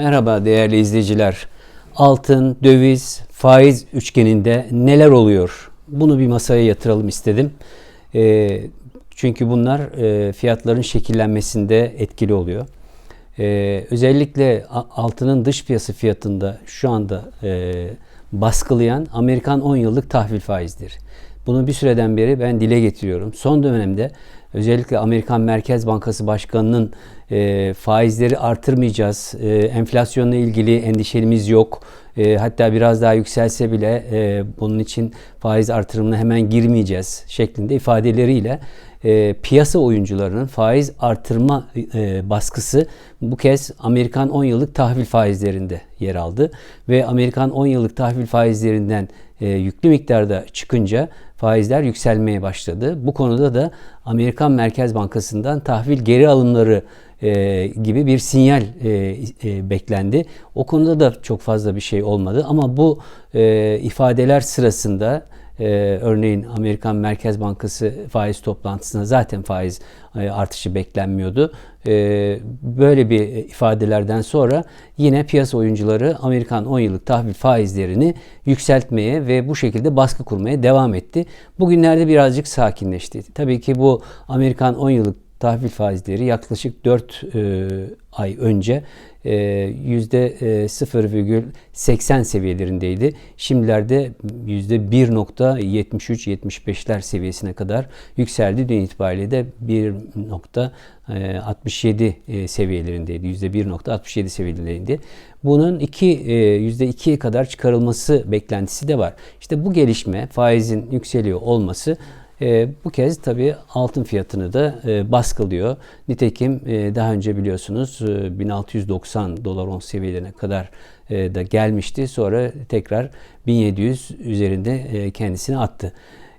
Merhaba değerli izleyiciler. Altın, döviz, faiz üçgeninde neler oluyor? Bunu bir masaya yatıralım istedim. E, çünkü bunlar e, fiyatların şekillenmesinde etkili oluyor. E, özellikle altının dış piyasa fiyatında şu anda e, baskılayan Amerikan 10 yıllık tahvil faizleri. Bunu bir süreden beri ben dile getiriyorum. Son dönemde özellikle Amerikan Merkez Bankası Başkanı'nın e, faizleri artırmayacağız, e, enflasyonla ilgili endişelimiz yok, e, hatta biraz daha yükselse bile e, bunun için faiz artırımına hemen girmeyeceğiz şeklinde ifadeleriyle e, piyasa oyuncularının faiz artırma e, baskısı bu kez Amerikan 10 yıllık tahvil faizlerinde yer aldı. Ve Amerikan 10 yıllık tahvil faizlerinden e, yüklü miktarda çıkınca faizler yükselmeye başladı. Bu konuda da Amerikan Merkez Bankası'ndan tahvil geri alımları e, gibi bir sinyal e, e, beklendi. O konuda da çok fazla bir şey olmadı ama bu ifadeler sırasında örneğin Amerikan Merkez Bankası faiz toplantısında zaten faiz artışı beklenmiyordu. Ee, böyle bir ifadelerden sonra yine piyasa oyuncuları Amerikan 10 yıllık tahvil faizlerini yükseltmeye ve bu şekilde baskı kurmaya devam etti. Bugünlerde birazcık sakinleşti. Tabii ki bu Amerikan 10 yıllık tahvil faizleri yaklaşık 4 e, ay önce e, yüzde 0,80 seviyelerindeydi. Şimdilerde yüzde 1.73-75'ler seviyesine kadar yükseldi. Dün itibariyle de 1.67 e, seviyelerindeydi. Yüzde 1.67 seviyelerindeydi. Bunun iki, yüzde 2'ye kadar çıkarılması beklentisi de var. İşte bu gelişme faizin yükseliyor olması e, bu kez tabii altın fiyatını da e, baskılıyor. Nitekim e, daha önce biliyorsunuz e, 1690 dolar on seviyelerine kadar e, da gelmişti. Sonra tekrar 1700 üzerinde e, kendisini attı.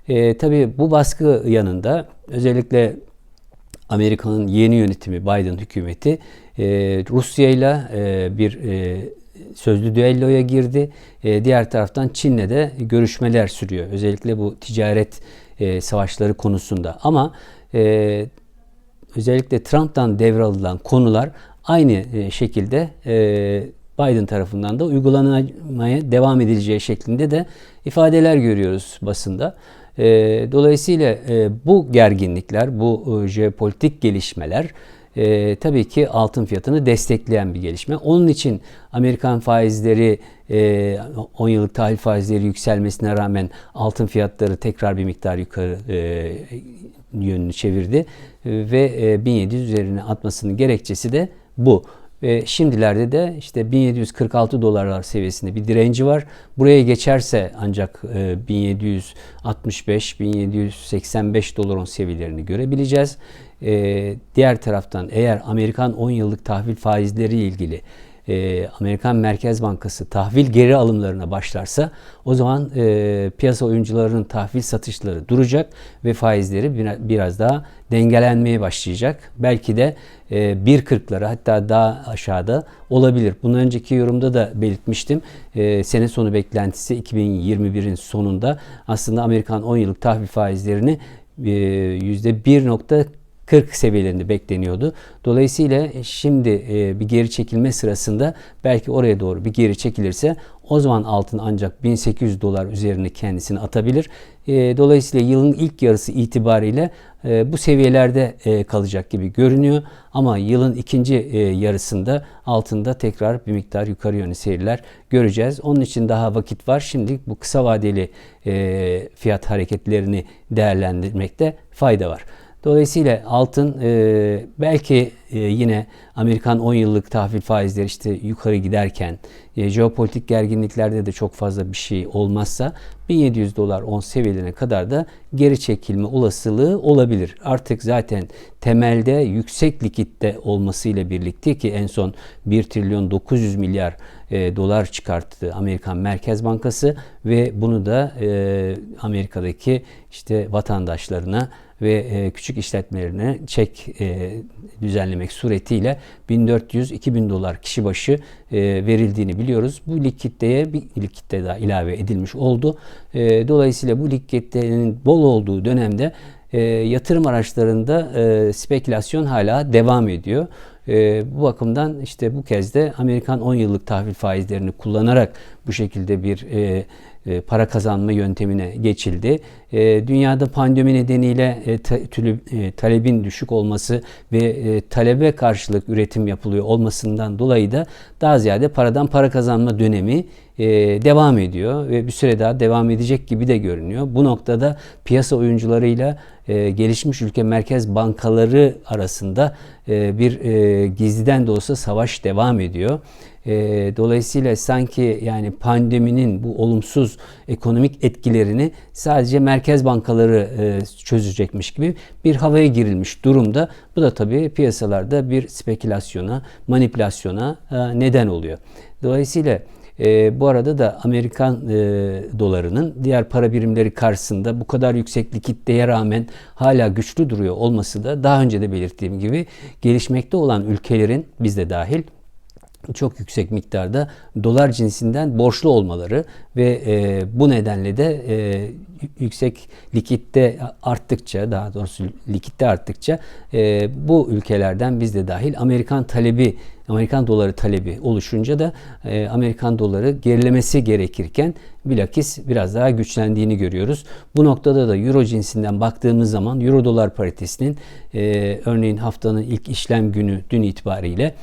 E, tabii bu baskı yanında özellikle Amerika'nın yeni yönetimi Biden hükümeti e, Rusya ile bir e, sözlü düelloya girdi. E, diğer taraftan Çin'le de görüşmeler sürüyor. Özellikle bu ticaret e, savaşları konusunda. Ama e, özellikle Trump'tan devralılan konular aynı e, şekilde e, Biden tarafından da uygulanmaya devam edileceği şeklinde de ifadeler görüyoruz basında. E, dolayısıyla e, bu gerginlikler, bu e, jeopolitik gelişmeler e, tabii ki altın fiyatını destekleyen bir gelişme. Onun için Amerikan faizleri e, 10 yıllık tahvil faizleri yükselmesine rağmen altın fiyatları tekrar bir miktar yukarı e, yönünü çevirdi e, ve e, 1700 üzerine atmasının gerekçesi de bu. Ve şimdilerde de işte 1746 dolarlar seviyesinde bir direnci var. Buraya geçerse ancak 1765-1785 doların seviyelerini görebileceğiz. E, diğer taraftan eğer Amerikan 10 yıllık tahvil faizleri ilgili e, Amerikan Merkez Bankası tahvil geri alımlarına başlarsa o zaman e, piyasa oyuncularının tahvil satışları duracak ve faizleri biraz daha dengelenmeye başlayacak. Belki de e, 1.40'lara hatta daha aşağıda olabilir. Bundan önceki yorumda da belirtmiştim. E, sene sonu beklentisi 2021'in sonunda aslında Amerikan 10 yıllık tahvil faizlerini e, %1.40 40 seviyelerinde bekleniyordu. Dolayısıyla şimdi e, bir geri çekilme sırasında belki oraya doğru bir geri çekilirse o zaman altın ancak 1800 dolar üzerine kendisini atabilir. E, dolayısıyla yılın ilk yarısı itibariyle e, bu seviyelerde kalacak gibi görünüyor. Ama yılın ikinci yarısında altında tekrar bir miktar yukarı yönlü seyirler göreceğiz. Onun için daha vakit var. Şimdi bu kısa vadeli fiyat hareketlerini değerlendirmekte fayda var. Dolayısıyla altın e, belki e, yine Amerikan 10 yıllık tahvil faizleri işte yukarı giderken e, jeopolitik gerginliklerde de çok fazla bir şey olmazsa 1700 dolar 10 seviyelerine kadar da geri çekilme olasılığı olabilir. Artık zaten temelde yüksek likitte olmasıyla birlikte ki en son 1 trilyon 900 milyar e, dolar çıkarttı Amerikan Merkez Bankası ve bunu da e, Amerika'daki işte vatandaşlarına ve e, küçük işletmelerine çek e, düzenlemek suretiyle 1400-2000 dolar kişi başı e, verildiğini biliyoruz. Bu likitteye bir likitte daha ilave edilmiş oldu. Dolayısıyla bu likittenin bol olduğu dönemde yatırım araçlarında spekülasyon hala devam ediyor. E, bu bakımdan işte bu kez de Amerikan 10 yıllık tahvil faizlerini kullanarak bu şekilde bir e, e, para kazanma yöntemine geçildi. E, dünyada pandemi nedeniyle e, e, talebin düşük olması ve e, talebe karşılık üretim yapılıyor olmasından dolayı da daha ziyade paradan para kazanma dönemi devam ediyor ve bir süre daha devam edecek gibi de görünüyor. Bu noktada piyasa oyuncularıyla e, gelişmiş ülke merkez bankaları arasında bir e, gizliden de olsa savaş devam ediyor. Dolayısıyla sanki yani pandeminin bu olumsuz ekonomik etkilerini sadece merkez bankaları e, çözecekmiş gibi bir havaya girilmiş durumda. Bu da tabii piyasalarda bir spekülasyona, manipülasyona e, neden oluyor. Dolayısıyla e, bu arada da Amerikan dolarının diğer para birimleri karşısında bu kadar yüksek likiditeye rağmen hala güçlü duruyor olması da daha önce de belirttiğim gibi gelişmekte olan ülkelerin bizde dahil çok yüksek miktarda dolar cinsinden borçlu olmaları ve e, bu nedenle de e, yüksek likitte arttıkça daha doğrusu likitte arttıkça e, bu ülkelerden biz de dahil Amerikan talebi Amerikan doları talebi oluşunca da e, Amerikan doları gerilemesi gerekirken bilakis biraz daha güçlendiğini görüyoruz. Bu noktada da euro cinsinden baktığımız zaman euro dolar paritesinin e, örneğin haftanın ilk işlem günü dün itibariyle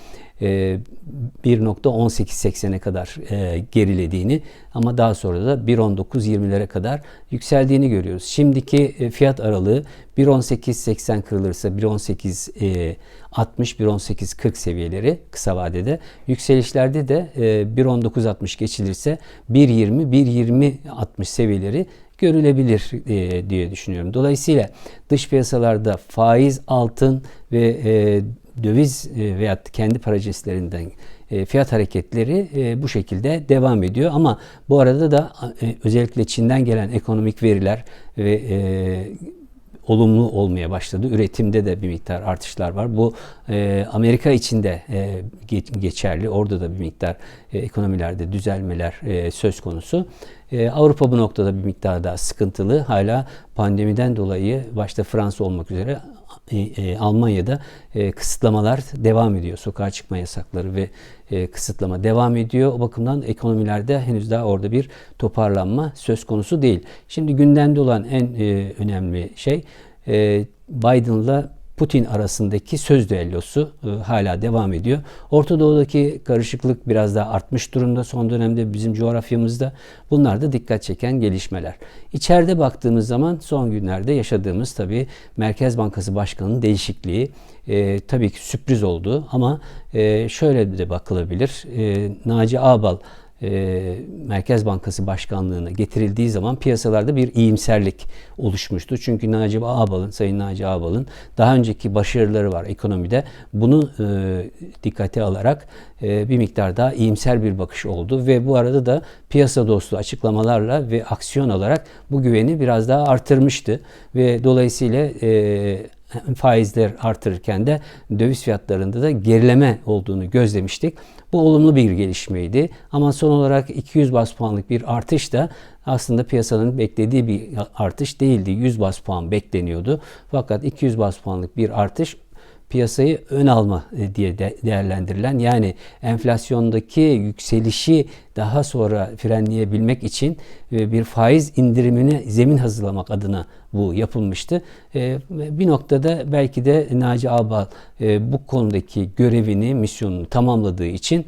1.1880'e e, kadar e, gerilediğini ama daha sonra da 1.19-20'lere kadar yükseldiğini görüyoruz. Şimdiki e, fiyat aralığı 1.1880 kırılırsa 1.18 60 1.18 40 seviyeleri kısa vadede yükselişlerde de 1.19 geçilirse 1.20 1.20 60 seviyeleri görülebilir diye düşünüyorum. Dolayısıyla dış piyasalarda faiz, altın ve döviz e, veya kendi para cinslerinden e, fiyat hareketleri e, bu şekilde devam ediyor. Ama bu arada da özellikle Çin'den gelen ekonomik veriler ve olumlu olmaya başladı. Üretimde de bir miktar artışlar var. Bu Amerika içinde e, geçerli. Orada da bir miktar ekonomilerde düzelmeler söz konusu. Avrupa bu noktada bir miktar daha sıkıntılı. Hala pandemiden dolayı başta Fransa olmak üzere e, e, Almanya'da e, kısıtlamalar devam ediyor. Sokağa çıkma yasakları ve e, kısıtlama devam ediyor. O bakımdan ekonomilerde henüz daha orada bir toparlanma söz konusu değil. Şimdi gündemde olan en e, önemli şey e, Biden'la Putin arasındaki söz düellosu e, hala devam ediyor. Orta Doğu'daki karışıklık biraz daha artmış durumda son dönemde bizim coğrafyamızda. Bunlar da dikkat çeken gelişmeler. İçeride baktığımız zaman son günlerde yaşadığımız tabii Merkez Bankası Başkanı'nın değişikliği e, tabii ki sürpriz oldu ama e, şöyle de bakılabilir. E, Naci Ağbal e, Merkez Bankası Başkanlığı'na getirildiği zaman piyasalarda bir iyimserlik oluşmuştu. Çünkü Naci Ağbal'ın, Sayın Naci Ağbal'ın daha önceki başarıları var ekonomide. Bunu e, dikkate alarak e, bir miktar daha iyimser bir bakış oldu ve bu arada da piyasa dostu açıklamalarla ve aksiyon alarak bu güveni biraz daha artırmıştı ve dolayısıyla e, faizler artırırken de döviz fiyatlarında da gerileme olduğunu gözlemiştik. Bu olumlu bir gelişmeydi. Ama son olarak 200 bas puanlık bir artış da aslında piyasanın beklediği bir artış değildi. 100 bas puan bekleniyordu. Fakat 200 bas puanlık bir artış piyasayı ön alma e, diye de değerlendirilen yani enflasyondaki yükselişi daha sonra frenleyebilmek için e, bir faiz indirimine zemin hazırlamak adına bu yapılmıştı. E, bir noktada belki de Naci Ağbal bu konudaki görevini, misyonunu tamamladığı için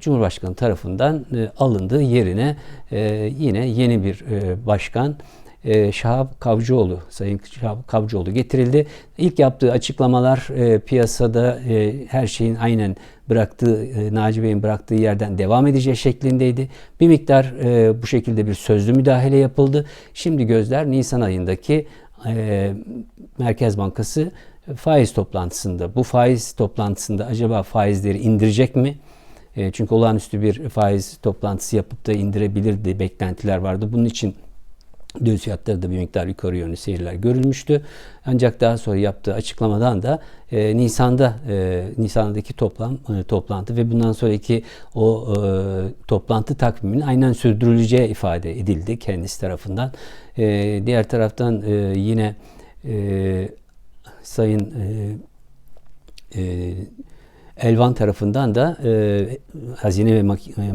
Cumhurbaşkanı tarafından alındığı yerine yine yeni bir başkan e, Şahap Kavcıoğlu, Sayın Şahap Kavcıoğlu getirildi. İlk yaptığı açıklamalar e, piyasada e, her şeyin aynen bıraktığı, e, Naci Bey'in bıraktığı yerden devam edeceği şeklindeydi. Bir miktar e, bu şekilde bir sözlü müdahale yapıldı. Şimdi gözler Nisan ayındaki e, Merkez Bankası faiz toplantısında. Bu faiz toplantısında acaba faizleri indirecek mi? E, çünkü olağanüstü bir faiz toplantısı yapıp da indirebilirdi beklentiler vardı. Bunun için Döviz fiyatları da bir miktar yukarı yönlü seyirler görülmüştü. Ancak daha sonra yaptığı açıklamadan da e, Nisan'da e, Nisan'daki toplam e, toplantı ve bundan sonraki o e, toplantı takviminin aynen sürdürüleceği ifade edildi kendisi tarafından. E, diğer taraftan e, yine e, Sayın e, e, Elvan tarafından da e, Hazine ve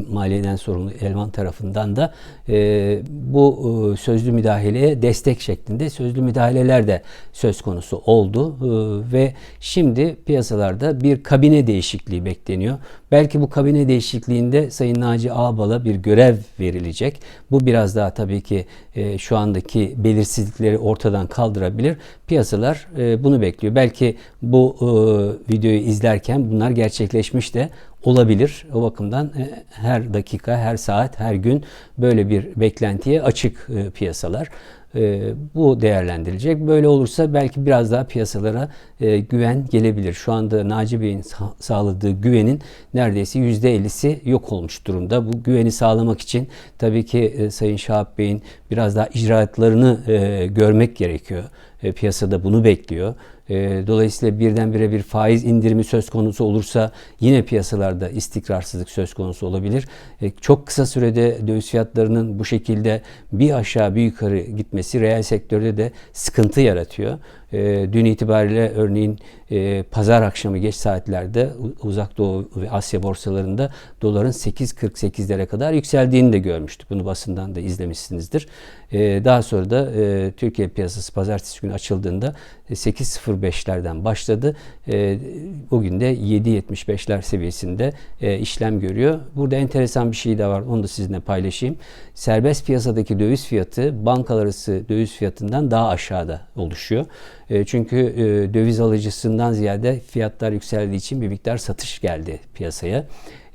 Maliye'den sorumlu Elvan tarafından da e, bu e, sözlü müdahaleye destek şeklinde sözlü müdahaleler de söz konusu oldu e, ve şimdi piyasalarda bir kabine değişikliği bekleniyor. Belki bu kabine değişikliğinde Sayın Naci Ağbal'a bir görev verilecek. Bu biraz daha tabii ki e, şu andaki belirsizlikleri ortadan kaldırabilir. Piyasalar e, bunu bekliyor. Belki bu e, videoyu izlerken bunlar gerçekleşmiş de olabilir. O bakımdan e, her dakika, her saat, her gün böyle bir beklentiye açık e, piyasalar. E, bu değerlendirilecek. Böyle olursa belki biraz daha piyasalara güven gelebilir. Şu anda Naci Bey'in sağladığı güvenin neredeyse %50'si yok olmuş durumda. Bu güveni sağlamak için tabii ki Sayın Şahap Bey'in biraz daha icraatlarını görmek gerekiyor. Piyasada bunu bekliyor. E, dolayısıyla birdenbire bir faiz indirimi söz konusu olursa yine piyasalarda istikrarsızlık söz konusu olabilir. E, çok kısa sürede döviz fiyatlarının bu şekilde bir aşağı bir yukarı gitmesi reel sektörde de sıkıntı yaratıyor. E, dün itibariyle örneğin e, pazar akşamı geç saatlerde uzak doğu ve Asya borsalarında doların 8.48'lere kadar yükseldiğini de görmüştük. Bunu basından da izlemişsinizdir. E, daha sonra da e, Türkiye piyasası pazartesi günü açıldığında 8.05'lerden başladı. E, bugün de 7.75'ler seviyesinde e, işlem görüyor. Burada enteresan bir şey de var. Onu da sizinle paylaşayım. Serbest piyasadaki döviz fiyatı bankalar arası döviz fiyatından daha aşağıda oluşuyor. E, çünkü e, döviz alıcısından ziyade fiyatlar yükseldiği için bir miktar satış geldi piyasaya.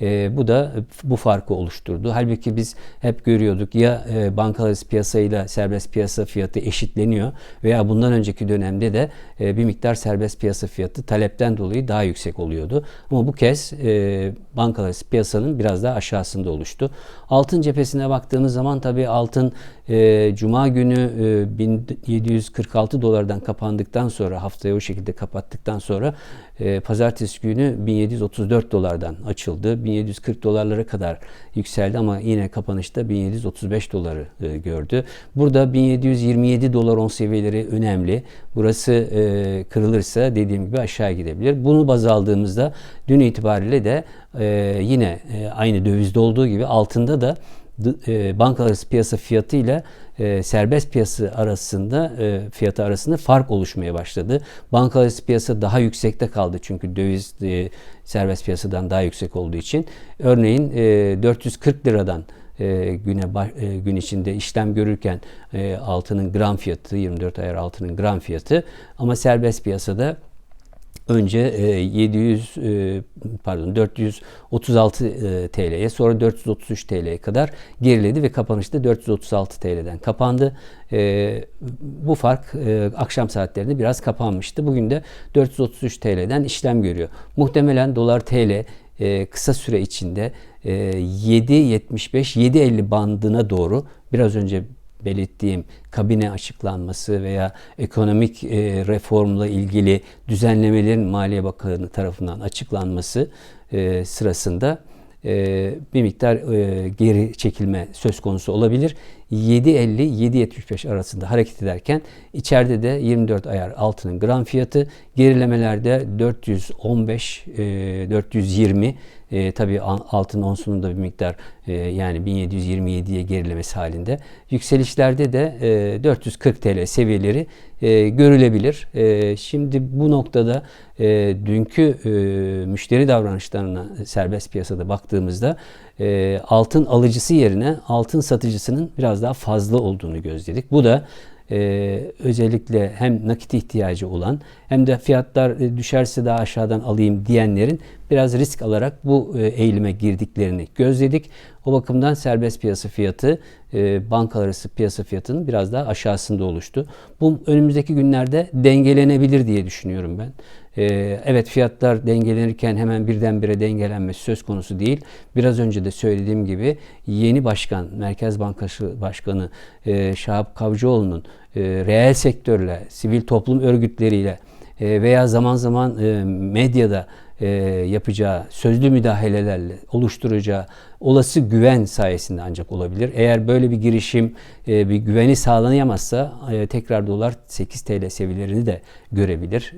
E, bu da bu farkı oluşturdu. Halbuki biz hep görüyorduk ya e, bankalar piyasayla serbest piyasa fiyatı eşitleniyor veya bundan önceki dönemde de e, bir miktar serbest piyasa fiyatı talepten dolayı daha yüksek oluyordu. Ama bu kez e, bankalar piyasanın biraz daha aşağısında oluştu. Altın cephesine baktığımız zaman tabii altın e, Cuma günü e, 1746 dolardan kapandıktan sonra haftayı o şekilde kapattıktan sonra e, pazartesi günü 1734 dolardan açıldı. 1740 dolarlara kadar yükseldi ama yine kapanışta 1735 doları e, gördü. Burada 1727 dolar on seviyeleri önemli. Burası e, kırılırsa dediğim gibi aşağı gidebilir. Bunu baz aldığımızda dün itibariyle de e, yine e, aynı dövizde olduğu gibi altında da banka arası piyasa fiyatı ile e, serbest piyasa arasında e, fiyatı arasında fark oluşmaya başladı. Banka arası piyasa daha yüksekte kaldı çünkü döviz e, serbest piyasadan daha yüksek olduğu için. Örneğin e, 440 liradan e, güne e, gün içinde işlem görürken e, altının gram fiyatı 24 ayar altının gram fiyatı ama serbest piyasada önce 700 e, e, pardon 436 e, TL'ye sonra 433 TL'ye kadar geriledi ve kapanışta 436 TL'den kapandı. Bu fark akşam saatlerinde biraz kapanmıştı. Bugün de 433 TL'den işlem görüyor. Muhtemelen dolar TL kısa süre içinde 7.75-7.50 bandına doğru biraz önce belirttiğim kabine açıklanması veya ekonomik e, reformla ilgili düzenlemelerin Maliye Bakanı tarafından açıklanması e, sırasında e, bir miktar geri çekilme söz konusu olabilir. 7.50-7.75 arasında hareket ederken içeride de 24 ayar altının gram fiyatı gerilemelerde 415 420 e, tabii altın onsunun da bir miktar e, yani 1727'ye gerilemesi halinde. Yükselişlerde de e, 440 TL seviyeleri e, görülebilir. E, şimdi bu noktada e, dünkü e, müşteri davranışlarına serbest piyasada baktığımızda e, altın alıcısı yerine altın satıcısının biraz daha fazla olduğunu gözledik. Bu da e, özellikle hem nakit ihtiyacı olan hem de fiyatlar e, düşerse daha aşağıdan alayım diyenlerin biraz risk alarak bu e, eğilime girdiklerini gözledik. O bakımdan serbest piyasa fiyatı e, bankalar arası piyasa fiyatının biraz daha aşağısında oluştu. Bu önümüzdeki günlerde dengelenebilir diye düşünüyorum ben. Evet fiyatlar dengelenirken hemen birdenbire dengelenmesi söz konusu değil. Biraz önce de söylediğim gibi yeni başkan, Merkez Bankası Başkanı Şahap Kavcıoğlu'nun reel sektörle, sivil toplum örgütleriyle e, veya zaman zaman e, medyada e, yapacağı sözlü müdahalelerle oluşturacağı olası güven sayesinde ancak olabilir. Eğer böyle bir girişim bir güveni sağlanamazsa tekrar dolar 8 TL seviyelerini de görebilir.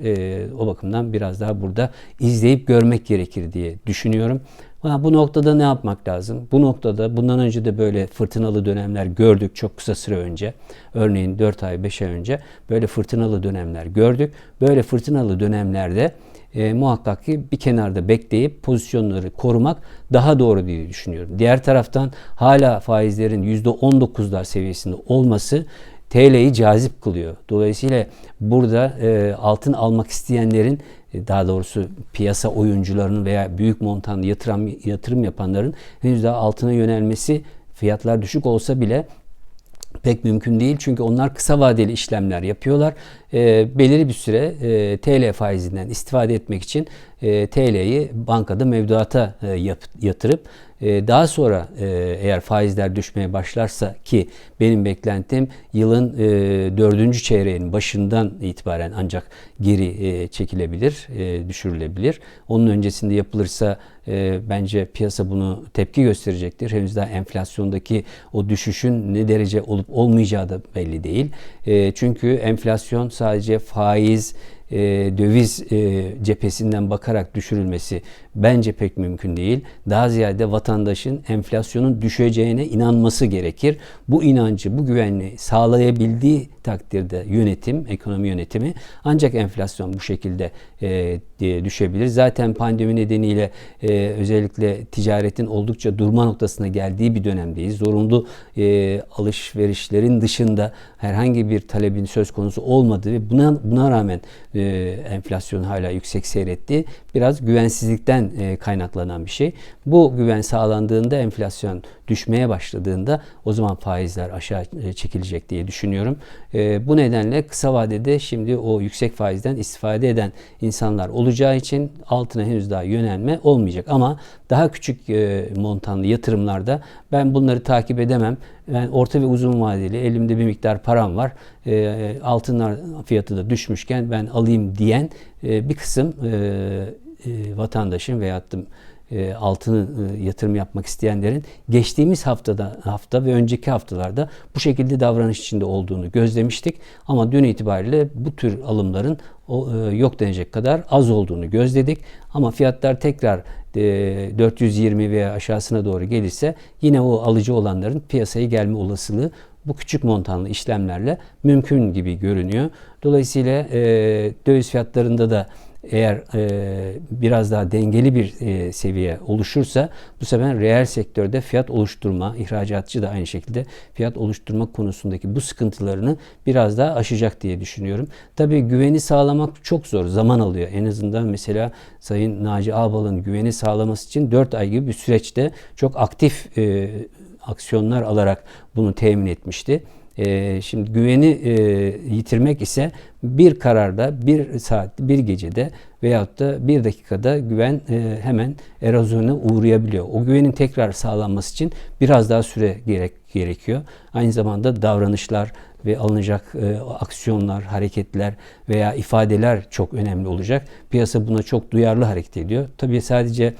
O bakımdan biraz daha burada izleyip görmek gerekir diye düşünüyorum. Ha, bu noktada ne yapmak lazım? Bu noktada bundan önce de böyle fırtınalı dönemler gördük çok kısa süre önce. Örneğin 4 ay 5 ay önce böyle fırtınalı dönemler gördük. Böyle fırtınalı dönemlerde e, muhakkak ki bir kenarda bekleyip pozisyonları korumak daha doğru diye düşünüyorum. Diğer taraftan hala faizlerin %19'lar seviyesinde olması TL'yi cazip kılıyor. Dolayısıyla burada e, altın almak isteyenlerin e, daha doğrusu piyasa oyuncularının veya büyük montanlı yatırım, yatırım yapanların henüz daha altına yönelmesi fiyatlar düşük olsa bile pek mümkün değil. Çünkü onlar kısa vadeli işlemler yapıyorlar. E, belirli bir süre e, TL faizinden istifade etmek için e, TL'yi bankada mevduata e, yap, yatırıp e, daha sonra e, eğer faizler düşmeye başlarsa ki benim beklentim yılın e, dördüncü çeyreğinin başından itibaren ancak geri e, çekilebilir, e, düşürülebilir. Onun öncesinde yapılırsa e, bence piyasa bunu tepki gösterecektir. Henüz daha enflasyondaki o düşüşün ne derece olup olmayacağı da belli değil. E, çünkü enflasyon sadece faiz, e, döviz e, cephesinden bakarak düşürülmesi bence pek mümkün değil. Daha ziyade vatandaşın enflasyonun düşeceğine inanması gerekir. Bu inancı, bu güvenliği sağlayabildiği takdirde yönetim, ekonomi yönetimi ancak enflasyon bu şekilde e, düşebilir. Zaten pandemi nedeniyle e, özellikle ticaretin oldukça durma noktasına geldiği bir dönemdeyiz. Zorunlu e, alışverişlerin dışında herhangi bir talebin söz konusu olmadığı ve buna buna rağmen e, enflasyon hala yüksek seyretti. Biraz güvensizlikten e, kaynaklanan bir şey. Bu güven sağlandığında enflasyon düşmeye başladığında o zaman faizler aşağı e, çekilecek diye düşünüyorum. E, bu nedenle kısa vadede şimdi o yüksek faizden istifade eden insanlar olacağı için altına henüz daha yönelme olmayacak. Ama daha küçük montanlı yatırımlarda ben bunları takip edemem. Ben orta ve uzun vadeli elimde bir miktar param var. E, altınlar fiyatı da düşmüşken ben alayım diyen e, bir kısım e, e, vatandaşın veyahut e, altını e, yatırım yapmak isteyenlerin geçtiğimiz haftada hafta ve önceki haftalarda bu şekilde davranış içinde olduğunu gözlemiştik. Ama dün itibariyle bu tür alımların o, e, yok denecek kadar az olduğunu gözledik. Ama fiyatlar tekrar e, 420 veya aşağısına doğru gelirse yine o alıcı olanların piyasaya gelme olasılığı bu küçük montanlı işlemlerle mümkün gibi görünüyor. Dolayısıyla döviz fiyatlarında da eğer e, biraz daha dengeli bir e, seviye oluşursa bu sefer reel sektörde fiyat oluşturma, ihracatçı da aynı şekilde fiyat oluşturma konusundaki bu sıkıntılarını biraz daha aşacak diye düşünüyorum. Tabii güveni sağlamak çok zor, zaman alıyor. En azından mesela Sayın Naci Ağbal'ın güveni sağlaması için 4 ay gibi bir süreçte çok aktif e, aksiyonlar alarak bunu temin etmişti. E, şimdi güveni e, yitirmek ise bir kararda, bir saat, bir gecede veyahut da bir dakikada güven e, hemen erozyona uğrayabiliyor. O güvenin tekrar sağlanması için biraz daha süre gerek gerekiyor. Aynı zamanda davranışlar ve alınacak e, aksiyonlar, hareketler veya ifadeler çok önemli olacak. Piyasa buna çok duyarlı hareket ediyor. Tabii sadece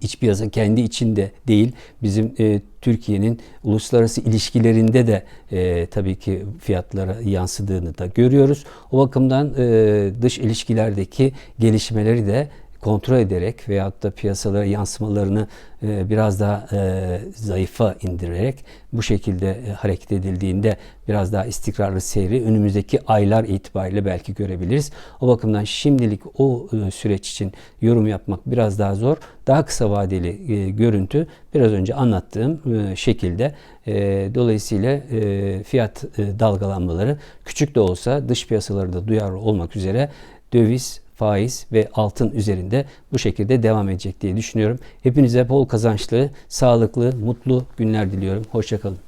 iç piyasa kendi içinde değil bizim e, Türkiye'nin uluslararası ilişkilerinde de e, tabii ki fiyatlara yansıdığını da görüyoruz. O bakımdan e, dış ilişkilerdeki gelişmeleri de kontrol ederek veyahut da piyasalara yansımalarını e, biraz daha e, zayıfa indirerek bu şekilde e, hareket edildiğinde biraz daha istikrarlı seyri önümüzdeki aylar itibariyle belki görebiliriz. O bakımdan şimdilik o e, süreç için yorum yapmak biraz daha zor. Daha kısa vadeli görüntü biraz önce anlattığım şekilde dolayısıyla fiyat dalgalanmaları küçük de olsa dış piyasalarda duyarlı olmak üzere döviz, faiz ve altın üzerinde bu şekilde devam edecek diye düşünüyorum. Hepinize bol kazançlı, sağlıklı, mutlu günler diliyorum. Hoşçakalın.